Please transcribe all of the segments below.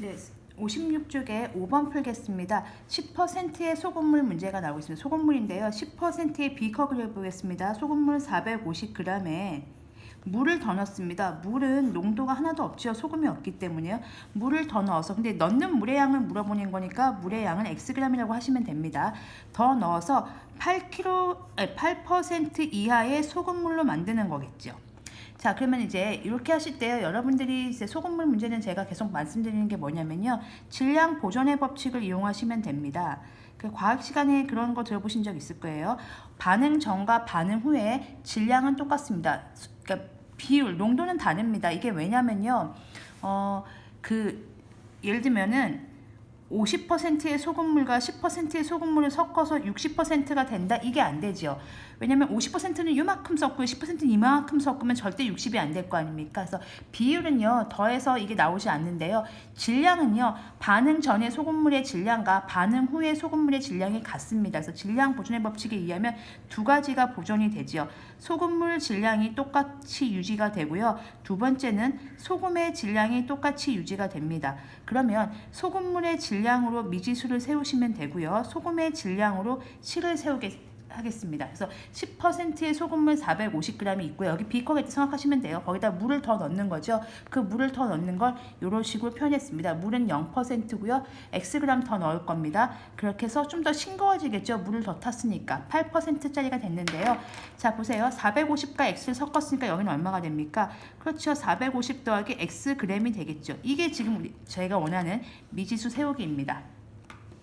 네, 56쪽에 5번 풀겠습니다. 10%의 소금물 문제가 나오고 있습니다. 소금물인데요. 10%의 비커를 해보겠습니다. 소금물 450g에 물을 더 넣습니다. 물은 농도가 하나도 없죠. 소금이 없기 때문에요. 물을 더 넣어서 근데 넣는 물의 양을 물어보는 거니까 물의 양은 xg이라고 하시면 됩니다. 더 넣어서 8kg, 아니, 8% 이하의 소금물로 만드는 거겠죠. 자 그러면 이제 이렇게 하실 때요. 여러분들이 이제 소금물 문제는 제가 계속 말씀드리는 게 뭐냐면요. 질량 보존의 법칙을 이용하시면 됩니다. 그 과학 시간에 그런 거 들어보신 적 있을 거예요. 반응 전과 반응 후에 질량은 똑같습니다. 그러니까 비율 농도는 다릅니다. 이게 왜냐면요. 어그 예를 들면은 50%의 소금물과 10%의 소금물을 섞어서 60%가 된다? 이게 안 되죠. 왜냐면 50%는 이만큼 섞고 10%는 이만큼 섞으면 절대 60이 안 될 거 아닙니까? 그래서 비율은요, 더해서 이게 나오지 않는데요. 질량은요, 반응 전의 소금물의 질량과 반응 후의 소금물의 질량이 같습니다. 그래서 질량 보존의 법칙에 의하면 두 가지가 보존이 되죠. 소금물 질량이 똑같이 유지가 되고요. 두 번째는 소금의 질량이 똑같이 유지가 됩니다. 그러면 소금물의 질량 으로 미지수를 세우시면 되고요. 소금의 질량으로 실을 세우게 하겠습니다. 그래서 10%의 소금물 450g이 있고요. 여기 비커겠지 생각하시면 돼요. 거기다 물을 더 넣는 거죠. 그 물을 더 넣는 걸 이런 식으로 표현했습니다. 물은 0%고요. xg 더 넣을 겁니다. 그렇게 해서 좀 더 싱거워지겠죠. 물을 더 탔으니까 8%짜리가 됐는데요. 자 보세요. 450과 x를 섞었으니까 여기는 얼마가 됩니까? 그렇죠. 450 더하기 xg이 되겠죠. 이게 지금 우리 저희가 원하는 미지수 세우기입니다.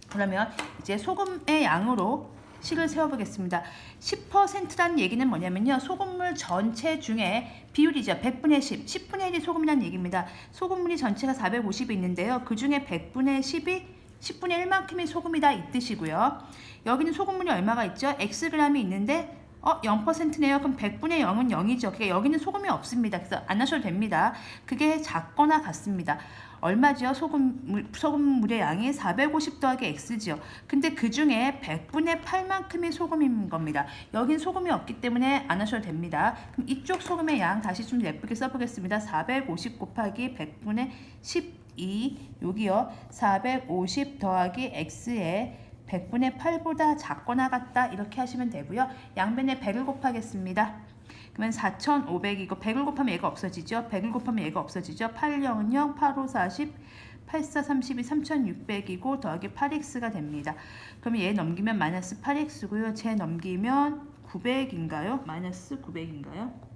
그러면 이제 소금의 양으로 식을 세워보겠습니다. 10%라는 얘기는 뭐냐면요. 소금물 전체 중에 비율이죠. 100분의 10, 10분의 1이 소금이라는 얘기입니다. 소금물이 전체가 450이 있는데요. 그 중에 100분의 10이 10분의 1만큼의 소금이다 이 뜻이고요. 여기는 소금물이 얼마가 있죠? xg이 있는데 어, 0%네요. 그럼 100분의 0은 0이죠. 그러니까 여기는 소금이 없습니다. 그래서 안 하셔도 됩니다. 그게 작거나 같습니다. 얼마죠? 소금물, 소금물의 양이 450 더하기 x죠. 근데 그 중에 100분의 8만큼이 소금인 겁니다. 여긴 소금이 없기 때문에 안 하셔도 됩니다. 그럼 이쪽 소금의 양 다시 좀 예쁘게 써보겠습니다. 450 곱하기 100분의 12 여기요. 450 더하기 x에 100분의 8보다 작거나 같다 이렇게 하시면 되고요. 양변에 100을 곱하겠습니다. 그러면 4,500이고 100을 곱하면 얘가 없어지죠. 100을 곱하면 얘가 없어지죠. 8 0은 0, 8, 5, 40, 8, 4, 32, 3,600이고 더하기 8x가 됩니다. 그러면 얘 넘기면 마이너스 8x고요. 쟤 넘기면 900인가요? 마이너스 900인가요?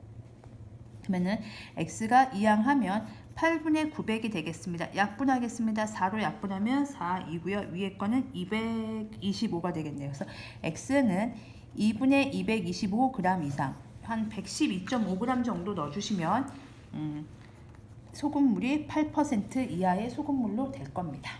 그러면은 x가 이항하면 8분의 900이 되겠습니다. 약분하겠습니다. 4로 약분하면 4이고요. 위에 거는 225가 되겠네요. 그래서 x는 2분의 225g 이상 한 112.5g 정도 넣어주시면 음, 소금물이 8% 이하의 소금물로 될 겁니다.